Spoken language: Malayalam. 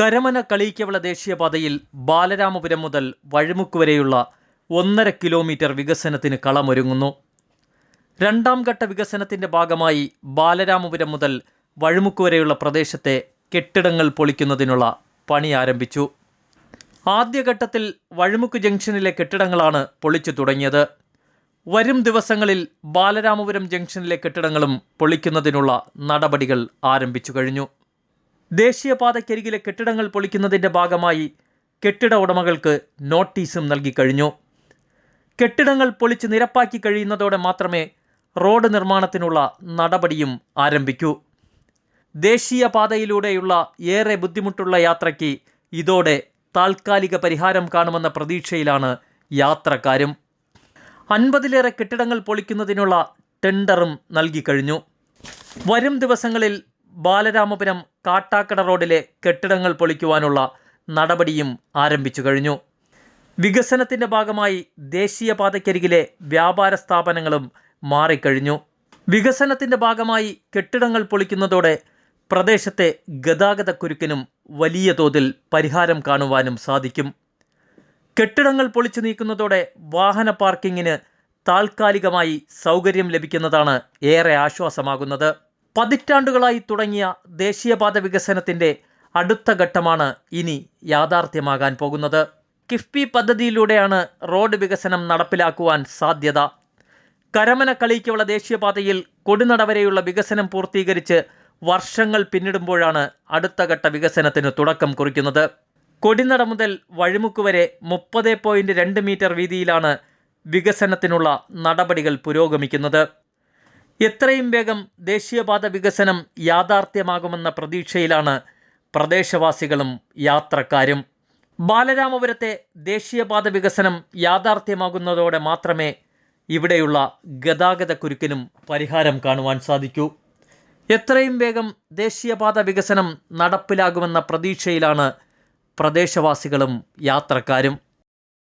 കരമന കളീക്കവള ദേശീയപാതയിൽ ബാലരാമപുരം മുതൽ വഴിമുക്ക് വരെയുള്ള ഒന്നര കിലോമീറ്റർ വികസനത്തിന് കളമൊരുങ്ങുന്നു. രണ്ടാം ഘട്ട വികസനത്തിന്റെ ഭാഗമായി ബാലരാമപുരം മുതൽ വഴിമുക്ക് വരെയുള്ള പ്രദേശത്തെ കെട്ടിടങ്ങൾ പൊളിക്കുന്നതിനുള്ള പണി ആരംഭിച്ചു. ആദ്യഘട്ടത്തിൽ വഴിമുക്ക് ജംഗ്ഷനിലെ കെട്ടിടങ്ങളാണ് പൊളിച്ചു തുടങ്ങിയത്. വരും ദിവസങ്ങളിൽ ബാലരാമപുരം ജംഗ്ഷനിലെ കെട്ടിടങ്ങളും പൊളിക്കുന്നതിനുള്ള നടപടികൾ ആരംഭിച്ചു കഴിഞ്ഞു. ദേശീയപാതയ്ക്കരികിലെ കെട്ടിടങ്ങൾ പൊളിക്കുന്നതിന്റെ ഭാഗമായി കെട്ടിട ഉടമകൾക്ക് നോട്ടീസും നൽകിക്കഴിഞ്ഞു കെട്ടിടങ്ങൾ പൊളിച്ച് നിരപ്പാക്കി കഴിയുന്നതോടെ മാത്രമേ റോഡ് നിർമ്മാണത്തിനുള്ള നടപടിയും ആരംഭിക്കൂ. ദേശീയപാതയിലൂടെയുള്ള ഏറെ ബുദ്ധിമുട്ടുള്ള യാത്രയ്ക്ക് ഇതോടെ താൽക്കാലിക പരിഹാരം കാണുമെന്ന പ്രതീക്ഷയിലാണ് യാത്രക്കാരും. അൻപതിലേറെ കെട്ടിടങ്ങൾ പൊളിക്കുന്നതിനുള്ള ടെൻഡറും നൽകിക്കഴിഞ്ഞു വരും ദിവസങ്ങളിൽ ബാലരാമപുരം കാട്ടാക്കട റോഡിലെ കെട്ടിടങ്ങൾ പൊളിക്കുവാനുള്ള നടപടിയും ആരംഭിച്ചു കഴിഞ്ഞു. വികസനത്തിന്റെ ഭാഗമായി ദേശീയപാതയ്ക്കരികിലെ വ്യാപാര സ്ഥാപനങ്ങളും മാറിക്കഴിഞ്ഞു. വികസനത്തിന്റെ ഭാഗമായി കെട്ടിടങ്ങൾ പൊളിക്കുന്നതോടെ പ്രദേശത്തെ ഗതാഗത കുരുക്കിനും വലിയ തോതിൽ പരിഹാരം കാണുവാനും സാധിക്കും. കെട്ടിടങ്ങൾ പൊളിച്ചു നീക്കുന്നതോടെ വാഹന പാർക്കിങ്ങിന് താൽക്കാലികമായി സൗകര്യം ലഭിക്കുന്നതാണ് ഏറെ ആശ്വാസമാകുന്നത്. പതിറ്റാണ്ടുകളായി തുടങ്ങിയ ദേശീയപാത വികസനത്തിന്റെ അടുത്ത ഘട്ടമാണ് ഇനി യാഥാർത്ഥ്യമാകാൻ പോകുന്നത്. കിഫ്ബി പദ്ധതിയിലൂടെയാണ് റോഡ് വികസനം നടപ്പിലാക്കുവാൻ സാധ്യത. കരമന കളിക്കുള്ള ദേശീയപാതയിൽ കൊടുനട വരെയുള്ള വികസനം പൂർത്തീകരിച്ച് വർഷങ്ങൾ പിന്നിടുമ്പോഴാണ് അടുത്ത ഘട്ട വികസനത്തിന് തുടക്കം കുറിക്കുന്നത്. കൊടിനട മുതൽ വഴിമുക്ക് വരെ മുപ്പത് പോയിന്റ് രണ്ട് മീറ്റർ വീതിയിലാണ് വികസനത്തിനുള്ള നടപടികൾ പുരോഗമിക്കുന്നത്. എത്രയും വേഗം ദേശീയപാത വികസനം യാഥാർത്ഥ്യമാകുമെന്ന പ്രതീക്ഷയിലാണ് പ്രദേശവാസികളും യാത്രക്കാരും. ബാലരാമപുരത്തെ ദേശീയപാത വികസനം യാഥാർത്ഥ്യമാകുന്നതോടെ മാത്രമേ ഇവിടെയുള്ള ഗതാഗത കുരുക്കിനും പരിഹാരം കാണുവാൻ സാധിക്കൂ. എത്രയും വേഗം ദേശീയപാത വികസനം നടപ്പിലാകുമെന്ന പ്രതീക്ഷയിലാണ് പ്രദേശവാസികളും യാത്രക്കാരും.